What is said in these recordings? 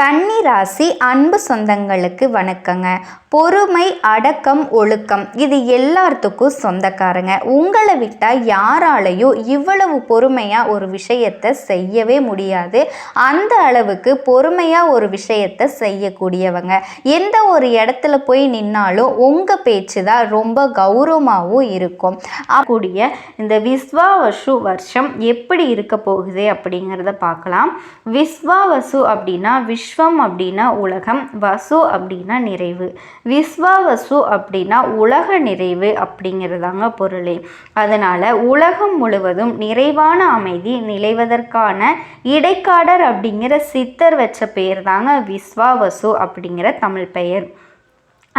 கன்னி ராசி அன்பு சொந்தங்களுக்கு வணக்கங்க. பொறுமை அடக்கம் ஒழுக்கம் இது எல்லாத்துக்கும் சொந்தக்காரங்க. உங்களை விட்டால் யாராலையும் இவ்வளவு பொறுமையாக ஒரு விஷயத்தை செய்யவே முடியாது. அந்த அளவுக்கு பொறுமையாக ஒரு விஷயத்தை செய்யக்கூடியவங்க. எந்த ஒரு இடத்துல போய் நின்னாலும் உங்கள் பேச்சு தான் ரொம்ப கௌரவமாகவும் இருக்கும். கூடிய இந்த விஸ்வாவசு வருஷம் எப்படி இருக்க போகுது அப்படிங்கிறத பார்க்கலாம். விஸ்வாவசு அப்படின்னா விஸ்வம் அப்படின்னா உலகம் வசு அப்படின்னா நிறைவு. விஸ்வா வசு அப்படின்னா உலக நிறைவு அப்படிங்கிறதாங்க பொருளே. அதனால் உலகம் முழுவதும் நிறைவான அமைதி நிலைவதற்கான இடைக்காடர் அப்படிங்கிற சித்தர் வச்ச பெயர் தாங்க விஸ்வாவசு அப்படிங்கிற தமிழ் பெயர்.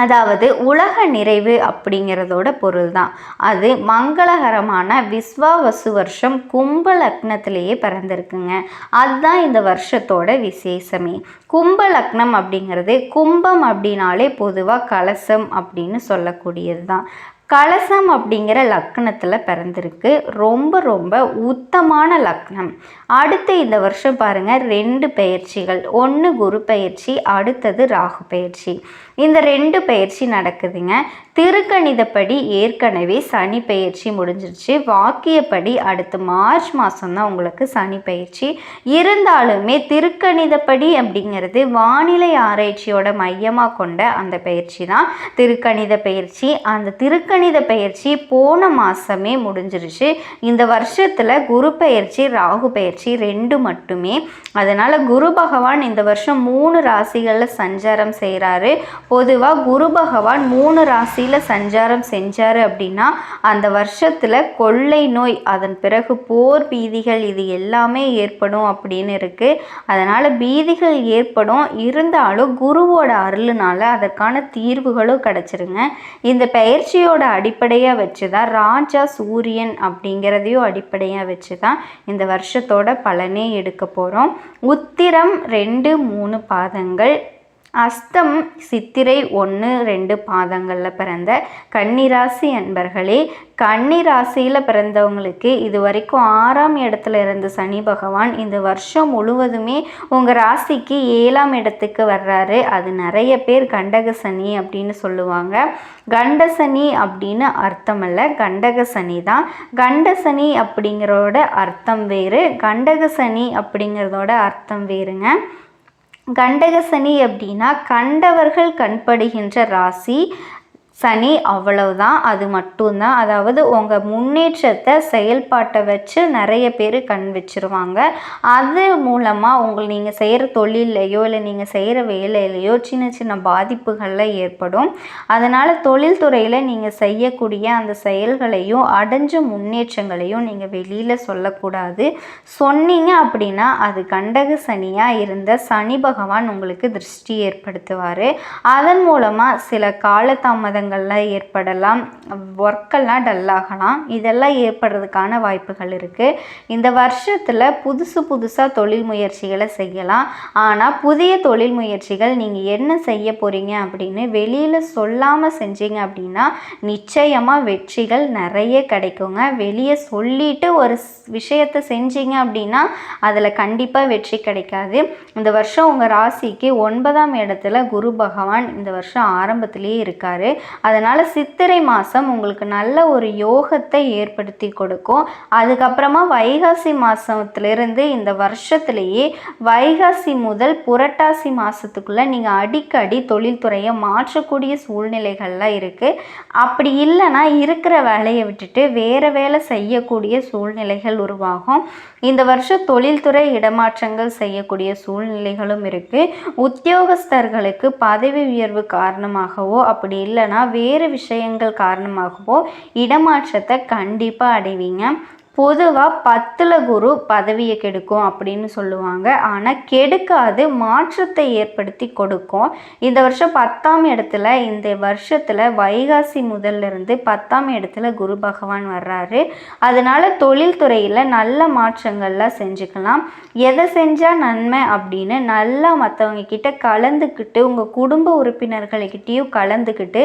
அதாவது உலக நிறைவு அப்படிங்கிறதோட பொருள் தான் அது மங்களகரமான விஸ்வாவசு வருஷம் கும்ப லக்னத்திலேயே பிறந்திருக்குங்க. அதுதான் இந்த வருஷத்தோட விசேஷமே. கும்ப லக்னம் அப்படிங்கிறது கும்பம் அப்படின்னாலே பொதுவாக கலசம் அப்படின்னு சொல்லக்கூடியது தான் கலசம் அப்படிங்கிற லக்னத்தில் பிறந்திருக்கு. ரொம்ப ரொம்ப உத்தமான லக்னம் அடுத்து இந்த வருஷம் பாருங்கள் ரெண்டு பயிற்சிகள். ஒன்று குரு பயிற்சி அடுத்தது ராகு பயிற்சி. இந்த ரெண்டு பயிற்சி நடக்குதுங்க. திருக்கணிதப்படி ஏற்கனவே சனி பயிற்சி முடிஞ்சிருச்சு. வாக்கியப்படி அடுத்து மார்ச் மாதம் தான் உங்களுக்கு சனி பயிற்சி. இருந்தாலுமே திருக்கணிதப்படி அப்படிங்கிறது வானிலை ஆராய்ச்சியோட மையமாக கொண்ட அந்த பயிற்சி தான் திருக்கணித பயிற்சி. அந்த திருக்கணித பயிற்சி போன மாதமே முடிஞ்சிருச்சு. இந்த வருஷத்தில் குரு பயிற்சி ராகு பயிற்சி ரெண்டு மட்டுமே. அதனால் குரு பகவான் இந்த வருஷம் மூணு ராசிகளில் சஞ்சாரம் செய்கிறாரு பொதுவாக குரு பகவான் மூணு ராசியில் சஞ்சாரம் செஞ்சார் அப்படின்னா அந்த வருஷத்தில் கொள்ளை நோய் அதன் பிறகு போர் பீதிகள் இது எல்லாமே ஏற்படும் அப்படின்னு இருக்குது அதனால் பீதிகள் ஏற்படும். இருந்தாலும் குருவோட அருள்னால அதற்கான தீர்வுகளும் கிடச்சிருங்க. இந்த பயிற்சியோட அடிப்படையாக வச்சு தான் ராஜா சூரியன் அப்படிங்கிறதையும் அடிப்படையாக வச்சு தான் இந்த வருஷத்தோட பலனே எடுக்க போகிறோம் உத்திரம் ரெண்டு மூணு பாதங்கள் அஸ்தம் சித்திரை ஒன்று ரெண்டு பாதங்களில் பிறந்த கன்னிராசி அன்பர்களே கன்னிராசியில் பிறந்தவங்களுக்கு இது வரைக்கும் ஆறாம் இடத்துல இருந்த சனி பகவான் இந்த வருஷம் முழுவதுமே உங்கள் ராசிக்கு ஏழாம் இடத்துக்கு வர்றாரு. அது நிறைய பேர் கண்டக சனி அப்படின்னு சொல்லுவாங்க. கண்ட சனி அப்படின்னு அர்த்தம் அல்ல கண்டக சனி தான். கண்ட சனி அப்படிங்கிறோட அர்த்தம் வேறு கண்டக சனி அப்படிங்கிறதோட அர்த்தம் வேறுங்க. கண்டக சனி அப்படின்னா கண்டவர்கள் கண்படுகின்ற ராசி சனி அவ்வளவுதான் அது மட்டும்தான். அதாவது உங்கள் முன்னேற்றத்தை செயல்பாட்டை வச்சு நிறைய பேர் கண் வச்சுருவாங்க. அது மூலமாக உங்கள் நீங்கள் செய்கிற தொழிலையோ இல்லை நீங்கள் செய்கிற வேலையிலையோ சின்ன சின்ன பாதிப்புகளில் ஏற்படும். அதனால் தொழில்துறையில் நீங்கள் செய்யக்கூடிய அந்த செயல்களையும் அடைஞ்ச முன்னேற்றங்களையும் நீங்கள் வெளியில் சொல்லக்கூடாது. சொன்னீங்க அப்படின்னா அது கண்டக சனியாக இருந்த சனி பகவான் உங்களுக்கு திருஷ்டி ஏற்படுத்துவார். அதன் மூலமாக சில காலதாமதங்கள் மாற்றங்கள்லாம் ஏற்படலாம். ஒர்க்கெல்லாம் டல்லாகலாம் இதெல்லாம் ஏற்படுறதுக்கான வாய்ப்புகள் இருக்குது இந்த வருஷத்தில் புதுசு புதுசாக தொழில் முயற்சிகளை செய்யலாம். ஆனால் புதிய தொழில் முயற்சிகள் நீங்கள் என்ன செய்ய போகிறீங்க அப்படின்னு வெளியில் சொல்லாமல் செஞ்சீங்க அப்படின்னா நிச்சயமாக வெற்றிகள் நிறைய கிடைக்குங்க. வெளியே சொல்லிட்டு ஒரு விஷயத்தை செஞ்சீங்க அப்படின்னா அதில் கண்டிப்பாக வெற்றி கிடைக்காது. இந்த வருஷம் உங்கள் ராசிக்கு ஒன்பதாம் இடத்துல குரு பகவான் இந்த வருஷம் ஆரம்பத்திலேயே இருக்கார். அதனால் சித்திரை மாதம் உங்களுக்கு நல்ல ஒரு யோகத்தை ஏற்படுத்தி கொடுக்கும். அதுக்கப்புறமா வைகாசி மாதத்துலேருந்து இந்த வருஷத்துலேயே வைகாசி முதல் புரட்டாசி மாதத்துக்குள்ளே நீங்கள் அடிக்கடி தொழில்துறையை மாற்றக்கூடிய சூழ்நிலைகள்லாம் இருக்குது அப்படி இல்லைன்னா இருக்கிற வேலையை விட்டுட்டு வேறு வேலை செய்யக்கூடிய சூழ்நிலைகள் உருவாகும். இந்த வருஷம் தொழில்துறை இடமாற்றங்கள் செய்யக்கூடிய சூழ்நிலைகளும் இருக்குது உத்தியோகஸ்தர்களுக்கு பதவி உயர்வு காரணமாகவோ அப்படி இல்லைன்னா வேறு விஷயங்கள் காரணமாகவோ இடமாற்றத்தை கண்டிப்பாக அடைவீங்க. பொதுவாக பத்தில் குரு பதவியை கெடுக்கும் அப்படின்னு சொல்லுவாங்க. ஆனால் கெடுக்காது மாற்றத்தை ஏற்படுத்தி கொடுக்கும். இந்த வருஷம் பத்தாம் இடத்துல இந்த வருஷத்தில் வைகாசி முதல்ல இருந்து பத்தாம் இடத்துல குரு பகவான் வர்றாரு. அதனால் தொழில்துறையில் நல்ல மாற்றங்கள்லாம் செஞ்சுக்கலாம். எதை செஞ்சால் நன்மை அப்படின்னு நல்லா மற்றவங்க கிட்ட கலந்துக்கிட்டு உங்கள் குடும்ப உறுப்பினர்கள்கிட்டையும் கலந்துக்கிட்டு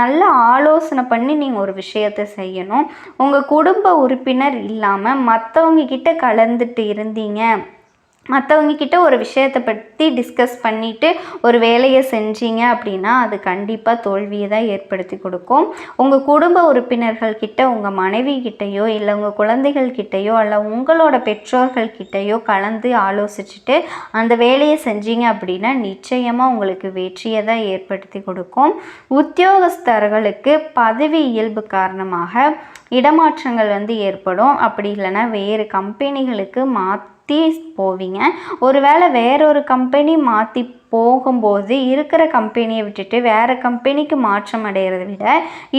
நல்ல ஆலோசனை பண்ணி நீங்கள் ஒரு விஷயத்தை செய்யணும். உங்கள் குடும்ப உறுப்பினர் இல்லாமல் மற்றவங்க கிட்ட கலந்துட்டு இருந்தீங்க. மற்றவங்க கிட்ட ஒரு விஷயத்தை பற்றி டிஸ்கஸ் பண்ணிவிட்டு ஒரு வேலையை செஞ்சீங்க அப்படின்னா அது கண்டிப்பாக தோல்வியை தான் ஏற்படுத்தி கொடுக்கும். உங்கள் குடும்ப உறுப்பினர்கள் கிட்ட உங்கள் மனைவி கிட்டேயோ இல்லை உங்கள் குழந்தைகள் கிட்டேயோ அல்ல உங்களோட பெற்றோர்கள் கிட்டேயோ கலந்து ஆலோசிச்சுட்டு அந்த வேலையை செஞ்சீங்க அப்படின்னா நிச்சயமாக உங்களுக்கு வெற்றியை தான் ஏற்படுத்தி கொடுக்கும். உத்தியோகஸ்தர்களுக்கு பதவி இயல்பு காரணமாக இடமாற்றங்கள் வந்து ஏற்படும். அப்படி இல்லைன்னா வேறு கம்பெனிகளுக்கு மாற்ற மாற்றி போவீங்க. ஒருவேளை வேறொரு கம்பெனி மாற்றி போகும்போது இருக்கிற கம்பெனியை விட்டுட்டு வேறு கம்பெனிக்கு மாற்றம் அடைகிறத விட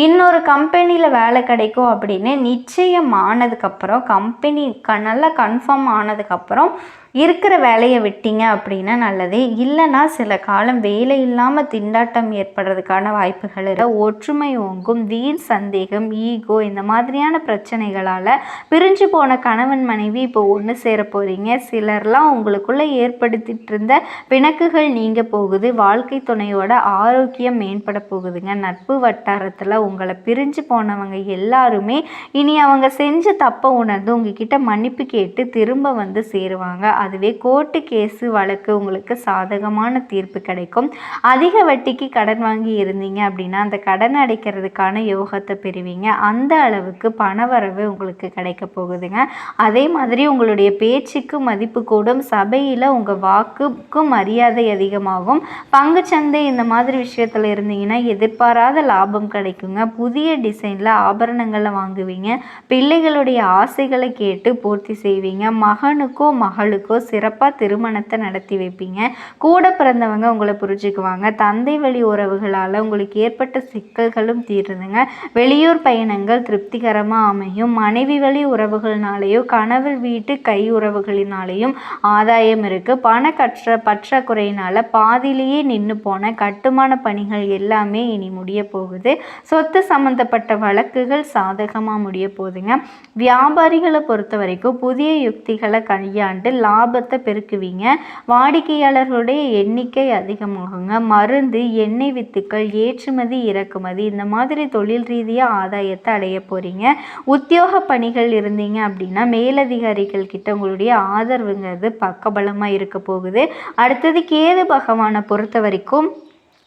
இன்னொரு கம்பெனியில் வேலை கிடைக்கும் அப்படின்னு நிச்சயம் ஆனதுக்கப்புறம் கம்பெனி க நல்லா கன்ஃபார்ம் ஆனதுக்கப்புறம் இருக்கிற வேலையை விட்டீங்க அப்படின்னா நல்லது. இல்லைன்னா சில காலம் வேலை இல்லாமல் திண்டாட்டம் ஏற்படுறதுக்கான வாய்ப்புகள் இருக்கு. ஒற்றுமை ஓங்கும் வீண் சந்தேகம் ஈகோ இந்த மாதிரியான பிரச்சனைகளால் பிரிஞ்சு போன கணவன் மனைவி இப்போ ஒன்று சேர போகிறீங்க சிலர்லாம் உங்களுக்குள்ளே ஏற்படுத்திட்டு இருந்த பிணக்குகள் நீங்க போகுது வாழ்க்கை துணையோட ஆரோக்கியம் மேம்பட போகுதுங்க. நட்பு வட்டாரத்தில் உங்களை பிரிஞ்சு போனவங்க எல்லாருமே இனி அவங்க செஞ்ச தப்பை உணர்ந்து உங்ககிட்ட மன்னிப்பு கேட்டு திரும்ப வந்து சேருவாங்க. அதுவே கோர்ட்டு கேஸு வழக்கு உங்களுக்கு சாதகமான தீர்ப்பு கிடைக்கும். அதிக வட்டிக்கு கடன் வாங்கி இருந்தீங்க அப்படின்னா அந்த கடன் அடைக்கிறதுக்கான யோகத்தை பெறுவீங்க. அந்த அளவுக்கு பணவரவு உங்களுக்கு கிடைக்க போகுதுங்க. அதே மாதிரி உங்களுடைய பேச்சுக்கு மதிப்பு கூடும். சபையில் உங்கள் வாக்குக்கும் மரியாதை அதிகம் அதிகமாகும். பங்குச்சந்தை இந்த மாதிரி விஷயத்தில் இருந்தீங்கன்னா எதிர்பாராத லாபம் கிடைக்குங்க. புதிய டிசைனில் ஆபரணங்களை வாங்குவீங்க. பிள்ளைகளுடைய ஆசைகளை கேட்டு பூர்த்தி செய்வீங்க. மகனுக்கோ மகளுக்கோ சிறப்பாக திருமணத்தை நடத்தி வைப்பீங்க. கூட பிறந்தவங்க உங்களை புரிஞ்சுக்குவாங்க. தந்தை வழி உறவுகளால் உங்களுக்கு ஏற்பட்ட சிக்கல்களும் தீருதுங்க. வெளியூர் பயணங்கள் திருப்திகரமாக அமையும். மனைவி வழி உறவுகள்னாலேயோ கணவர் வீட்டு கை உறவுகளினாலேயும் ஆதாயம் இருக்குது பண கற்ற பற்றாக்குறையினால் பாதியிலேயே நின்று போன கட்டுமான பணிகள் எல்லாமே இனி முடிய போகுது. சொத்து சம்மந்தப்பட்ட வழக்குகள் சாதகமாக முடிய போகுதுங்க. வியாபாரிகளை பொறுத்த வரைக்கும் புதிய யுக்திகளை கையாண்டு லாபத்தை பெருக்குவீங்க. வாடிக்கையாளர்களுடைய எண்ணிக்கை அதிகமாகுங்க. மருந்து எண்ணெய் வித்துக்கள் ஏற்றுமதி இறக்குமதி இந்த மாதிரி தொழில் ரீதியாக ஆதாயத்தை அடைய போகிறீங்க உத்தியோக பணிகள் இருந்தீங்க அப்படின்னா மேலதிகாரிகள் கிட்ட உங்களுடைய ஆதரவுங்கிறது பக்கபலமாக இருக்க போகுது. அடுத்தது கேது பகவானை பொறுத்த வரைக்கும்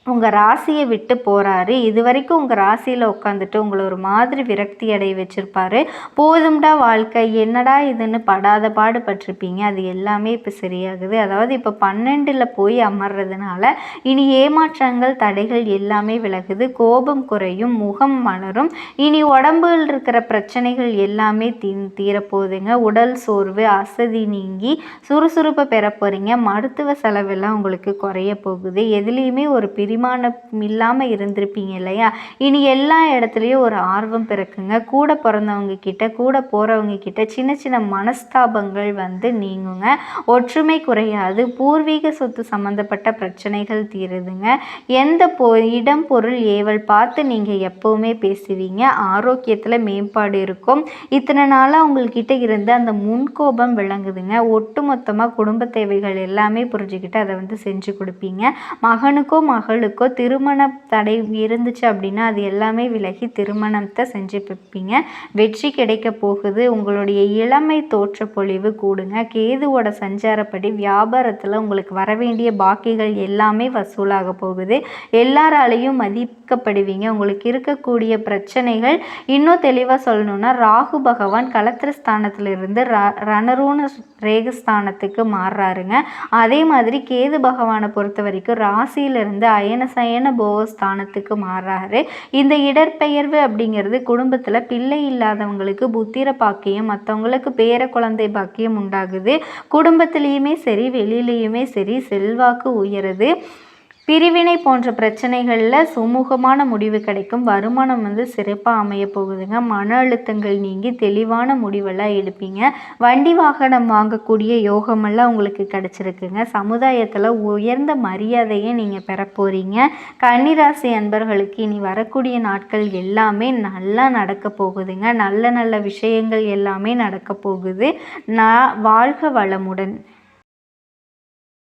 உங்கள் ராசியை விட்டு போகிறாரு இது வரைக்கும் உங்கள் ராசியில் உட்காந்துட்டு உங்களை ஒரு மாதிரி விரக்தி அடைய வச்சுருப்பாரு. போதும்டா வாழ்க்கை. என்னடா இதுன்னு படாத பாடு பட்டிருப்பீங்க. அது எல்லாமே இப்போ சரியாகுது. அதாவது இப்போ பன்னெண்டில் போய் அமர்றதுனால இனி ஏமாற்றங்கள் தடைகள் எல்லாமே விலகுது. கோபம் குறையும் முகம் மலரும். இனி உடம்புகள் இருக்கிற பிரச்சனைகள் எல்லாமே தீ தீரப்போகுதுங்க. உடல் சோர்வு அசதி நீங்கி சுறுசுறுப்பை பெற போகிறீங்க மருத்துவ செலவெல்லாம் உங்களுக்கு குறைய போகுது. எதுலேயுமே ஒரு பிரி செரிமானம் இல்லாமல் இருந்திருப்பீங்க இல்லையா? இனி எல்லா இடத்துலையும் ஒரு ஆர்வம் பிறக்குங்க. கூட பிறந்தவங்க கிட்ட கூட போகிறவங்க கிட்ட சின்ன சின்ன மனஸ்தாபங்கள் வந்து நீங்குங்க. ஒற்றுமை குறையாது. பூர்வீக சொத்து சம்மந்தப்பட்ட பிரச்சனைகள் தீருதுங்க. எந்த பொ இடம் பொருள் ஏவல் பார்த்து நீங்கள் எப்போவுமே பேசுவீங்க. ஆரோக்கியத்தில் மேம்பாடு இருக்கும். இத்தனை நாளாக உங்கள்கிட்ட இருந்த அந்த முன்கோபம் விளங்குதுங்க. ஒட்டு மொத்தமாக குடும்ப தேவைகள் எல்லாமே புரிஞ்சுக்கிட்டு அதை வந்து செஞ்சு கொடுப்பீங்க. மகனுக்கோ மகள் பெண்களுக்கோ திருமண தடை இருந்துச்சு அப்படின்னா அது எல்லாமே விலகி திருமணத்தை செஞ்சு பிப்பீங்க வெற்றி கிடைக்க போகுது. உங்களுடைய இளமை தோற்ற பொழிவு கூடுங்க. கேதுவோட சஞ்சாரப்படி வியாபாரத்தில் உங்களுக்கு வர வேண்டிய பாக்கிகள் எல்லாமே வசூலாக போகுது. எல்லாராலையும் மதிக்கப்படுவீங்க. உங்களுக்கு இருக்கக்கூடிய பிரச்சனைகள் இன்னும் தெளிவாக சொல்லணும்னா ராகு பகவான் கலத்திரஸ்தானத்திலிருந்து ர ரணரூண ரேகஸ்தானத்துக்கு மாறுறாருங்க. அதே மாதிரி கேது பகவானை பொறுத்த வரைக்கும் ராசியிலிருந்து அய சயன சயன போகஸ்தானத்துக்கு மாறுறாரு இந்த இடர்பெயர்வு அப்படிங்கிறது குடும்பத்தில் பிள்ளை இல்லாதவங்களுக்கு புத்திர பாக்கியம் மற்றவங்களுக்கு பேர குழந்தை பாக்கியம் உண்டாகுது. குடும்பத்திலையுமே சரி வெளியிலையுமே சரி செல்வாக்கு உயருது. பிரிவினை போன்ற பிரச்சனைகளில் சுமூகமான முடிவு கிடைக்கும். வருமானம் வந்து சிறப்பாக அமைய போகுதுங்க. மன அழுத்தங்கள் நீங்கி தெளிவான முடிவெல்லாம் எடுப்பீங்க. வண்டி வாகனம் வாங்கக்கூடிய யோகமெல்லாம் உங்களுக்கு கிடச்சிருக்குங்க. சமுதாயத்தில் உயர்ந்த மரியாதையை நீங்கள் பெற போகிறீங்க கன்னிராசி அன்பர்களுக்கு இனி வரக்கூடிய நாட்கள் எல்லாமே நல்லா நடக்க போகுதுங்க. நல்ல நல்ல விஷயங்கள் எல்லாமே நடக்க போகுது. நான் வாழ்க வளமுடன்.